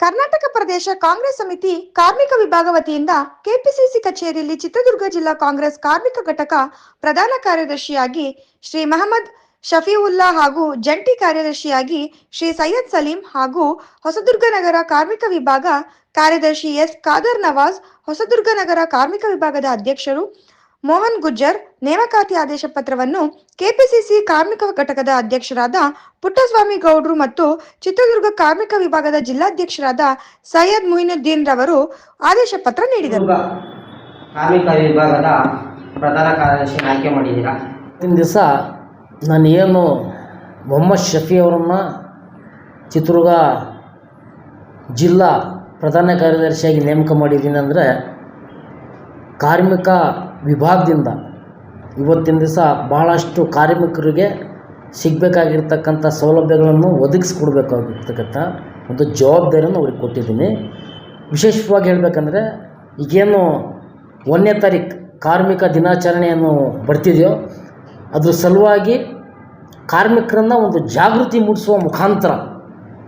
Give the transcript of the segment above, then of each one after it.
ಕರ್ನಾಟಕ ಪ್ರದೇಶ ಕಾಂಗ್ರೆಸ್ ಸಮಿತಿ ಕಾರ್ಮಿಕ ವಿಭಾಗ ವತಿಯಿಂದ ಕೆಪಿಸಿಸಿ ಕಚೇರಿಯಲ್ಲಿ ಚಿತ್ರದುರ್ಗ ಜಿಲ್ಲಾ ಕಾಂಗ್ರೆಸ್ ಕಾರ್ಮಿಕ ಘಟಕ ಪ್ರಧಾನ ಕಾರ್ಯದರ್ಶಿಯಾಗಿ ಶ್ರೀ ಮಹಮ್ಮದ್ ಶಫೀವುಲ್ಲಾ ಹಾಗೂ ಜಂಟಿ ಕಾರ್ಯದರ್ಶಿಯಾಗಿ ಶ್ರೀ ಸೈಯದ್ ಸಲೀಂ ಹಾಗೂ ಹೊಸದುರ್ಗ ನಗರ ಕಾರ್ಮಿಕ ವಿಭಾಗ ಕಾರ್ಯದರ್ಶಿ ಎಸ್ ಖಾದರ್ ನವಾಜ್, ಹೊಸದುರ್ಗ ನಗರ ಕಾರ್ಮಿಕ ವಿಭಾಗದ ಅಧ್ಯಕ್ಷರು ಮೋಹನ್ ಗುಜ್ಜರ್ ನೇಮಕಾತಿ ಆದೇಶ ಪತ್ರವನ್ನು ಕೆಪಿಸಿಸಿ ಕಾರ್ಮಿಕ ಘಟಕದ ಅಧ್ಯಕ್ಷರಾದ ಪುಟ್ಟಸ್ವಾಮಿ ಗೌಡ್ರು ಮತ್ತು ಚಿತ್ರದುರ್ಗ ಕಾರ್ಮಿಕ ವಿಭಾಗದ ಜಿಲ್ಲಾಧ್ಯಕ್ಷರಾದ ಸೈಯದ್ ಮೊಯಿನುದ್ದೀನ್ ರವರು ಆದೇಶ ಪತ್ರ ನೀಡಿದರು. ಕಾರ್ಮಿಕ ವಿಭಾಗದ ಪ್ರಧಾನ ಕಾರ್ಯದರ್ಶಿ ಆಯ್ಕೆ ಮಾಡಿದ್ದೀರಾ? ಇವತ್ತಿನ ದಿವಸ ನಾನು ಏನು ಮೊಹಮ್ಮದ್ ಶಫಿ ಅವರನ್ನು ಚಿತ್ರದುರ್ಗ ಜಿಲ್ಲಾ ಪ್ರಧಾನ ಕಾರ್ಯದರ್ಶಿಯಾಗಿ ನೇಮಕ ಮಾಡಿದ್ದೀನಿ ಅಂದರೆ ಕಾರ್ಮಿಕ ವಿಭಾಗದಿಂದ ಇವತ್ತಿನ ದಿವಸ ಭಾಳಷ್ಟು ಕಾರ್ಮಿಕರಿಗೆ ಸಿಗಬೇಕಾಗಿರ್ತಕ್ಕಂಥ ಸೌಲಭ್ಯಗಳನ್ನು ಒದಗಿಸ್ಕೊಡ್ಬೇಕಾಗಿರ್ತಕ್ಕಂಥ ಒಂದು ಜವಾಬ್ದಾರಿಯನ್ನು ಅವ್ರಿಗೆ ಕೊಟ್ಟಿದ್ದೀನಿ. ವಿಶೇಷವಾಗಿ ಹೇಳಬೇಕಂದ್ರೆ, ಈಗೇನು ಒಂದನೇ ತಾರೀಕು ಕಾರ್ಮಿಕ ದಿನಾಚರಣೆಯನ್ನು ಬರ್ತಿದೆಯೋ, ಅದ್ರ ಸಲುವಾಗಿ ಕಾರ್ಮಿಕರನ್ನು ಒಂದು ಜಾಗೃತಿ ಮೂಡಿಸುವ ಮುಖಾಂತರ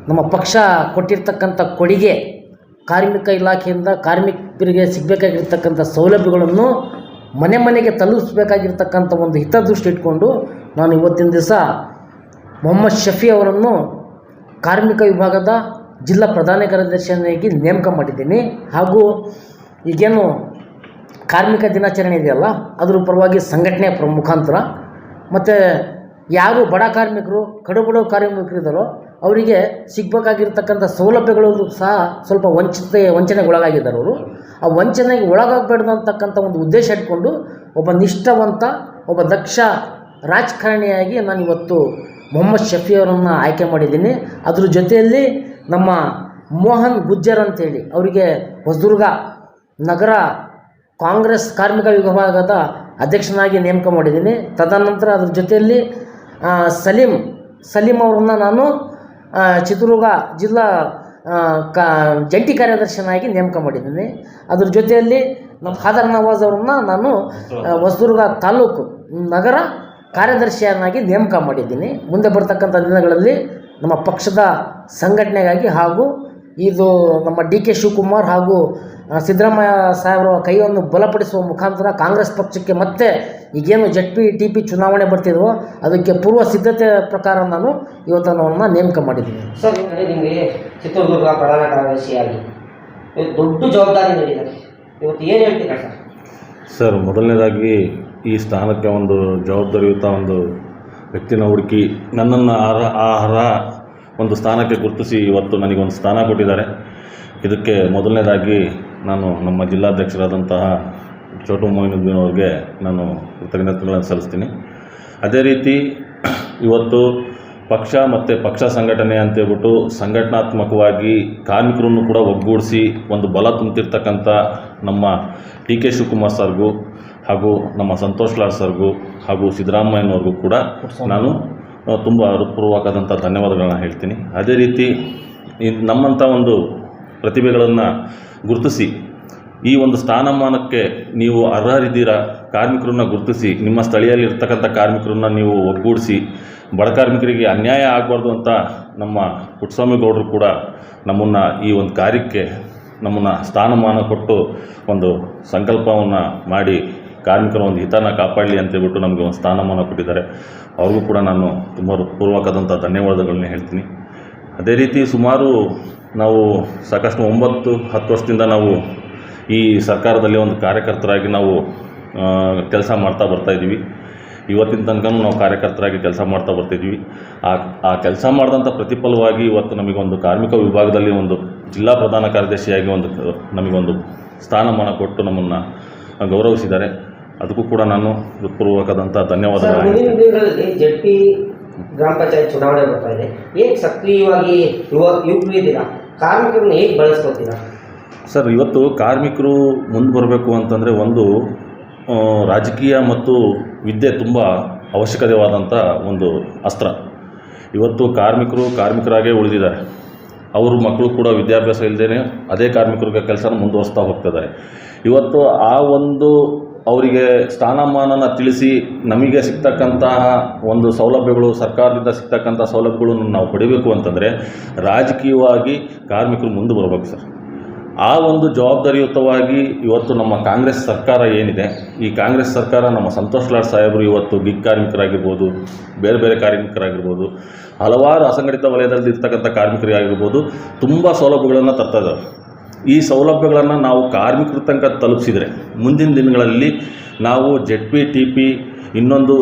ನಮ್ಮ ಪಕ್ಷ ಕೊಟ್ಟಿರ್ತಕ್ಕಂಥ ಕೊಡುಗೆ ಕಾರ್ಮಿಕ ಇಲಾಖೆಯಿಂದ ಕಾರ್ಮಿಕರಿಗೆ ಸಿಗಬೇಕಾಗಿರ್ತಕ್ಕಂಥ ಸೌಲಭ್ಯಗಳನ್ನು ಮನೆ ಮನೆಗೆ ತಲುಪಿಸ್ಬೇಕಾಗಿರ್ತಕ್ಕಂಥ ಒಂದು ಹಿತದೃಷ್ಟಿ ಇಟ್ಕೊಂಡು ನಾನು ಇವತ್ತಿನ ದಿವಸ ಮೊಹಮ್ಮದ್ ಶಫಿ ಅವರನ್ನು ಕಾರ್ಮಿಕ ವಿಭಾಗದ ಜಿಲ್ಲಾ ಪ್ರಧಾನ ಕಾರ್ಯದರ್ಶಿಯಾಗಿ ನೇಮಕ ಮಾಡಿದ್ದೀನಿ. ಹಾಗೂ ಈಗೇನು ಕಾರ್ಮಿಕ ದಿನಾಚರಣೆ ಇದೆಯಲ್ಲ, ಅದರ ಪರವಾಗಿ ಸಂಘಟನೆ ಮುಖಾಂತರ. ಮತ್ತು ಯಾರು ಬಡ ಕಾರ್ಮಿಕರು ಕಡುಬಡ ಕಾರ್ಮಿಕರು ಇದ್ದಾರೋ ಅವರಿಗೆ ಸಿಗ್ಬೇಕಾಗಿರ್ತಕ್ಕಂಥ ಸೌಲಭ್ಯಗಳು ಸಹ ಸ್ವಲ್ಪ ವಂಚಿತ, ವಂಚನೆಗೊಳಗಾಗಿದ್ದಾರೆ ಅವರು. ಆ ವಂಚನೆಗೆ ಒಳಗಾಗಬೇಡ ಅಂತಕ್ಕಂಥ ಒಂದು ಉದ್ದೇಶ ಇಟ್ಕೊಂಡು ಒಬ್ಬ ನಿಷ್ಠಾವಂತ, ಒಬ್ಬ ದಕ್ಷ ರಾಜಕಾರಣಿಯಾಗಿ ನಾನು ಇವತ್ತು ಮೊಹಮ್ಮದ್ ಶಫಿಯವರನ್ನು ಆಯ್ಕೆ ಮಾಡಿದ್ದೀನಿ. ಅದ್ರ ಜೊತೆಯಲ್ಲಿ ನಮ್ಮ ಮೋಹನ್ ಗುಜ್ಜರ್ ಅಂತೇಳಿ ಅವರಿಗೆ ಹೊಸದುರ್ಗ ನಗರ ಕಾಂಗ್ರೆಸ್ ಕಾರ್ಮಿಕ ವಿಭಾಗದ ಅಧ್ಯಕ್ಷನಾಗಿ ನೇಮಕ ಮಾಡಿದ್ದೀನಿ. ತದನಂತರ ಅದ್ರ ಜೊತೆಯಲ್ಲಿ ಸಲೀಂ ಸಲೀಂ ಅವ್ರನ್ನ ನಾನು ಚಿತ್ರದುರ್ಗ ಜಿಲ್ಲಾ ಕಾ, ಜಂಟಿ ಕಾರ್ಯದರ್ಶಿಯನ್ನಾಗಿ ನೇಮಕ ಮಾಡಿದ್ದೀನಿ. ಅದ್ರ ಜೊತೆಯಲ್ಲಿ ನಮ್ಮ ಫಾದರ್ ನವಾಜ್ ಅವ್ರನ್ನ ನಾನು ಹೊಸದುರ್ಗ ತಾಲೂಕು ನಗರ ಕಾರ್ಯದರ್ಶಿಯನ್ನಾಗಿ ನೇಮಕ ಮಾಡಿದ್ದೀನಿ. ಮುಂದೆ ಬರ್ತಕ್ಕಂಥ ದಿನಗಳಲ್ಲಿ ನಮ್ಮ ಪಕ್ಷದ ಸಂಘಟನೆಗಾಗಿ ಹಾಗೂ ಇದು ನಮ್ಮ ಡಿ ಕೆ ಶಿವಕುಮಾರ್ ಹಾಗೂ ಸಿದ್ದರಾಮಯ್ಯ ಸಾಹೇಬರ ಕೈಯನ್ನು ಬಲಪಡಿಸುವ ಮುಖಾಂತರ ಕಾಂಗ್ರೆಸ್ ಪಕ್ಷಕ್ಕೆ ಮತ್ತೆ ಈಗೇನು ಜಡ್ ಪಿ ಟಿ ಪಿ ಚುನಾವಣೆ ಬರ್ತಿದ್ವು ಅದಕ್ಕೆ ಪೂರ್ವ ಸಿದ್ಧತೆ ಪ್ರಕಾರ ನಾನು ಇವತ್ತು ಅವನ್ನ ನೇಮಕ ಮಾಡಿದ್ದೀನಿ. ಸರ್ ನಿಮಗೆ ಚಿತ್ರದುರ್ಗ ಪ್ರಧಾನ ಕಾರ್ಯದರ್ಶಿಯಾಗಿ ದೊಡ್ಡ ಜವಾಬ್ದಾರಿ ನೀಡಿದ್ದಾರೆ. ಇವತ್ತು ಏನು ಹೇಳ್ತೀರಾ ಸರ್? ಸರ್ ಮೊದಲನೇದಾಗಿ ಈ ಸ್ಥಾನಕ್ಕೆ ಒಂದು ಜವಾಬ್ದಾರಿಯುತ ಒಂದು ವ್ಯಕ್ತಿನ ಹುಡುಕಿ ನನ್ನನ್ನು ಅರ್ಹ ಆ ಅರ್ಹ ಒಂದು ಸ್ಥಾನಕ್ಕೆ ಗುರುತಿಸಿ ಇವತ್ತು ನನಗೊಂದು ಸ್ಥಾನ ಕೊಟ್ಟಿದ್ದಾರೆ. ಇದಕ್ಕೆ ಮೊದಲನೇದಾಗಿ ನಾನು ನಮ್ಮ ಜಿಲ್ಲಾಧ್ಯಕ್ಷರಾದಂತಹ ಚೋಟು ಮೊಯಿನುದ್ದೀನ್ ಅವ್ರಿಗೆ ನಾನು ಕೃತಜ್ಞತೆಗಳನ್ನು ಸಲ್ಲಿಸ್ತೀನಿ. ಅದೇ ರೀತಿ ಇವತ್ತು ಪಕ್ಷ ಮತ್ತು ಪಕ್ಷ ಸಂಘಟನೆ ಅಂತೇಳ್ಬಿಟ್ಟು ಸಂಘಟನಾತ್ಮಕವಾಗಿ ಕಾರ್ಮಿಕರನ್ನು ಕೂಡ ಒಗ್ಗೂಡಿಸಿ ಒಂದು ಬಲ ತುಂಬ್ತಿರ್ತಕ್ಕಂಥ ನಮ್ಮ ಟಿ ಕೆ ಶಿವಕುಮಾರ್ ಸರ್ಗೂ ಹಾಗೂ ನಮ್ಮ ಸಂತೋಷ್ ಲಾಲ್ ಸರ್ಗೂ ಹಾಗೂ ಸಿದ್ದರಾಮಯ್ಯನವ್ರಿಗೂ ಕೂಡ ನಾನು ತುಂಬ ಹೃತ್ಪೂರ್ವಕವಾದಂಥ ಧನ್ಯವಾದಗಳನ್ನ ಹೇಳ್ತೀನಿ. ಅದೇ ರೀತಿ ನಮ್ಮಂಥ ಒಂದು ಪ್ರತಿಭೆಗಳನ್ನು ಗುರುತಿಸಿ. ಈ ಒಂದು ಸ್ಥಾನಮಾನಕ್ಕೆ ನೀವು ಅರ್ಹರಿದ್ದೀರಾ, ಕಾರ್ಮಿಕರನ್ನ ಗುರುತಿಸಿ, ನಿಮ್ಮ ಸ್ಥಳೀಯಲ್ಲಿ ಇರ್ತಕ್ಕಂಥ ಕಾರ್ಮಿಕರನ್ನ ನೀವು ಒಗ್ಗೂಡಿಸಿ, ಬಡ ಕಾರ್ಮಿಕರಿಗೆ ಅನ್ಯಾಯ ಆಗಬಾರ್ದು ಅಂತ ನಮ್ಮ ಪುಟ್ಟಸ್ವಾಮಿ ಗೌಡರು ಕೂಡ ನಮ್ಮನ್ನು ಈ ಒಂದು ಕಾರ್ಯಕ್ಕೆ ನಮ್ಮನ್ನು ಸ್ಥಾನಮಾನ ಕೊಟ್ಟು ಒಂದು ಸಂಕಲ್ಪವನ್ನು ಮಾಡಿ ಕಾರ್ಮಿಕರ ಒಂದು ಹಿತನ ಕಾಪಾಡಲಿ ಅಂತೇಳ್ಬಿಟ್ಟು ನಮಗೆ ಒಂದು ಸ್ಥಾನಮಾನ ಕೊಟ್ಟಿದ್ದಾರೆ. ಅವ್ರಿಗೂ ಕೂಡ ನಾನು ತುಂಬ ಹೃತ್ಪೂರ್ವಕವಾದಂಥ ಧನ್ಯವಾದಗಳನ್ನ ಹೇಳ್ತೀನಿ. ಅದೇ ರೀತಿ ಸುಮಾರು ನಾವು ಸಾಕಷ್ಟು ಒಂಬತ್ತು, ಹತ್ತು ವರ್ಷದಿಂದ ನಾವು ಈ ಸರ್ಕಾರದಲ್ಲಿ ಒಂದು ಕಾರ್ಯಕರ್ತರಾಗಿ ನಾವು ಕೆಲಸ ಮಾಡ್ತಾ ಬರ್ತಾಯಿದ್ದೀವಿ ಇವತ್ತಿನ ತನಕ ನಾವು ಕಾರ್ಯಕರ್ತರಾಗಿ ಕೆಲಸ ಮಾಡ್ತಾ ಬರ್ತಿದ್ವಿ ಆ ಆ ಕೆಲಸ ಮಾಡಿದಂಥ ಪ್ರತಿಫಲವಾಗಿ ಇವತ್ತು ನಮಗೊಂದು ಕಾರ್ಮಿಕ ವಿಭಾಗದಲ್ಲಿ ಒಂದು ಜಿಲ್ಲಾ ಪ್ರಧಾನ ಕಾರ್ಯದರ್ಶಿಯಾಗಿ ಒಂದು, ನಮಗೊಂದು ಸ್ಥಾನಮಾನ ಕೊಟ್ಟು ನಮ್ಮನ್ನು ಗೌರವಿಸಿದ್ದಾರೆ. ಅದಕ್ಕೂ ಕೂಡ ನಾನು ಹೃತ್ಪೂರ್ವಕದಂಥ ಧನ್ಯವಾದ ಧನ್ಯವಾದಗಳು ಗ್ರಾಮ ಪಂಚಾಯತ್ ಚುನಾವಣೆ ಬರ್ತಾ ಇದೆ. ಏನು ಸಕ್ರಿಯವಾಗಿ ಯುವ ಯುವಕರು ಇದ್ದೀರಾ ಕಾರ್ಮಿಕರನ್ನ ಹೇಗೆ ಬಳಸ್ಕೊತೀರಾ? ಸರ್, ಇವತ್ತು ಕಾರ್ಮಿಕರು ಮುಂದೆ ಬರಬೇಕು ಅಂತಂದರೆ ಒಂದು ರಾಜಕೀಯ ಮತ್ತು ವಿದ್ಯೆ ತುಂಬ ಅವಶ್ಯಕತೆವಾದಂಥ ಒಂದು ಅಸ್ತ್ರ. ಇವತ್ತು ಕಾರ್ಮಿಕರು ಕಾರ್ಮಿಕರಾಗೇ ಉಳಿದಿದ್ದಾರೆ. ಅವರು ಮಕ್ಕಳು ಕೂಡ ವಿದ್ಯಾಭ್ಯಾಸ ಇಲ್ಲದೇ ಅದೇ ಕಾರ್ಮಿಕರಿಗೆ ಕೆಲಸನ ಮುಂದುವರಿಸ್ತಾ ಹೋಗ್ತಿದ್ದಾರೆ. ಇವತ್ತು ಆ ಒಂದು ಅವರಿಗೆ ಸ್ಥಾನಮಾನನ ತಿಳಿಸಿ ನಮಗೆ ಸಿಗ್ತಕ್ಕಂತಹ ಒಂದು ಸೌಲಭ್ಯಗಳು, ಸರ್ಕಾರದಿಂದ ಸಿಗ್ತಕ್ಕಂಥ ಸೌಲಭ್ಯಗಳನ್ನು ನಾವು ಪಡಿಬೇಕು ಅಂತಂದರೆ ರಾಜಕೀಯವಾಗಿ ಕಾರ್ಮಿಕರು ಮುಂದೆ ಬರಬೇಕು ಸರ್. ಆ ಒಂದು ಜವಾಬ್ದಾರಿಯುತವಾಗಿ ಇವತ್ತು ನಮ್ಮ ಕಾಂಗ್ರೆಸ್ ಸರ್ಕಾರ ಏನಿದೆ, ಈ ಕಾಂಗ್ರೆಸ್ ಸರ್ಕಾರ ನಮ್ಮ ಸಂತೋಷ್ ಲಾಡ್ ಸಾಹೇಬರು ಇವತ್ತು ಗಿಗ್ ಕಾರ್ಮಿಕರಾಗಿರ್ಬೋದು, ಬೇರೆ ಬೇರೆ ಕಾರ್ಮಿಕರಾಗಿರ್ಬೋದು, ಹಲವಾರು ಅಸಂಘಟಿತ ವಲಯದಲ್ಲಿ ಇರ್ತಕ್ಕಂಥ ಕಾರ್ಮಿಕರಿಗಾಗಿರ್ಬೋದು, ತುಂಬ ಸೌಲಭ್ಯಗಳನ್ನು ತರ್ತಾ ಇದ್ದಾರೆ. ಈ ಸೌಲಭ್ಯಗಳನ್ನು ನಾವು ಕಾರ್ಮಿಕರ ತನಕ ತಲುಪಿಸಿದರೆ ಮುಂದಿನ ದಿನಗಳಲ್ಲಿ ನಾವು ಜೆಡ್ ಪಿ ಟಿ ಪಿ ಇನ್ನೊಂದು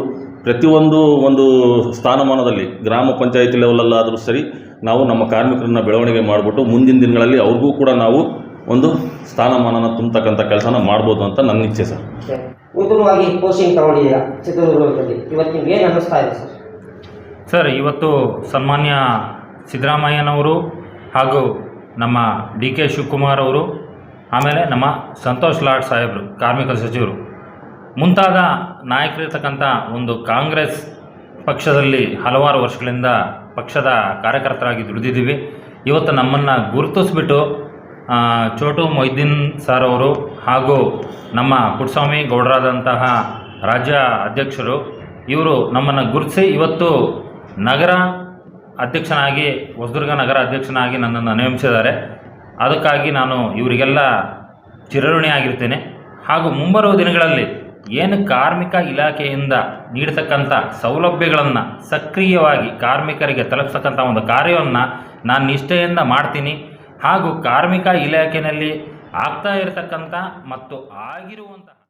ಪ್ರತಿಯೊಂದು ಒಂದು ಸ್ಥಾನಮಾನದಲ್ಲಿ ಗ್ರಾಮ ಪಂಚಾಯತಿ ಲೆವೆಲಲ್ಲಾದರೂ ಸರಿ ನಾವು ನಮ್ಮ ಕಾರ್ಮಿಕರನ್ನ ಬೆಳವಣಿಗೆ ಮಾಡಿಬಿಟ್ಟು ಮುಂದಿನ ದಿನಗಳಲ್ಲಿ ಅವ್ರಿಗೂ ಕೂಡ ನಾವು ಒಂದು ಸ್ಥಾನಮಾನನ ತುಂಬತಕ್ಕಂಥ ಕೆಲಸನ ಮಾಡ್ಬೋದು ಅಂತ ನನ್ನ ಇಚ್ಛೆ ಸರ್. ಉತ್ತಮವಾಗಿ ತಗೊಂಡಿದ್ದೀರಾ ಚಿತ್ರದುರ್ಗದಲ್ಲಿ? ಇವತ್ತು ನಿಮ್ಗೆ ಏನು ಅನ್ನಿಸ್ತಾ ಇದೆ ಸರ್? ಸರ್ ಇವತ್ತು ಸನ್ಮಾನ್ಯ ಸಿದ್ದರಾಮಯ್ಯನವರು ಹಾಗೂ ನಮ್ಮ ಡಿ ಕೆ ಶಿವಕುಮಾರ್ ಅವರು, ಆಮೇಲೆ ನಮ್ಮ ಸಂತೋಷ್ ಲಾಡ್ ಸಾಹೇಬರು, ಕಾರ್ಮಿಕ ಸಚಿವರು. ಮುಂತಾದ ನಾಯಕರಿರ್ತಕ್ಕಂಥ ಒಂದು ಕಾಂಗ್ರೆಸ್ ಪಕ್ಷದಲ್ಲಿ ಹಲವಾರು ವರ್ಷಗಳಿಂದ ಪಕ್ಷದ ಕಾರ್ಯಕರ್ತರಾಗಿ ದುಡಿದಿದ್ದೀವಿ. ಇವತ್ತು ನಮ್ಮನ್ನು ಗುರುತಿಸ್ಬಿಟ್ಟು ಚೋಟು ಮೊಯ್ದೀನ್ ಸರ್ ಅವರು ಹಾಗೂ ನಮ್ಮ ಪುಟ್ಟಸ್ವಾಮಿ ಗೌಡರಾದಂತಹ ರಾಜ್ಯ ಅಧ್ಯಕ್ಷರು, ಇವರು ನಮ್ಮನ್ನು ಗುರುತಿಸಿ ಇವತ್ತು ನಗರ ಅಧ್ಯಕ್ಷನಾಗಿ, ಹೊಸದುರ್ಗ ನಗರ ಅಧ್ಯಕ್ಷನಾಗಿ ನನ್ನನ್ನು ನೇಮಿಸಿದ್ದಾರೆ. ಅದಕ್ಕಾಗಿ ನಾನು ಇವರಿಗೆಲ್ಲ ಚಿರಋಣಿಯಾಗಿರ್ತೇನೆ ಹಾಗೂ ಮುಂಬರುವ ದಿನಗಳಲ್ಲಿ ಏನು ಕಾರ್ಮಿಕ ಇಲಾಖೆಯಿಂದ ನೀಡತಕ್ಕಂಥ ಸೌಲಭ್ಯಗಳನ್ನು ಸಕ್ರಿಯವಾಗಿ ಕಾರ್ಮಿಕರಿಗೆ ತಲುಪಿಸ್ತಕ್ಕಂಥ ಒಂದು ಕಾರ್ಯವನ್ನು ನಾನು ನಿಷ್ಠೆಯಿಂದ ಮಾಡ್ತೀನಿ. ಹಾಗೂ ಕಾರ್ಮಿಕ ಇಲಾಖೆಯಲ್ಲಿ ಆಗ್ತಾ ಇರತಕ್ಕಂಥ ಮತ್ತು ಆಗಿರುವಂತಹ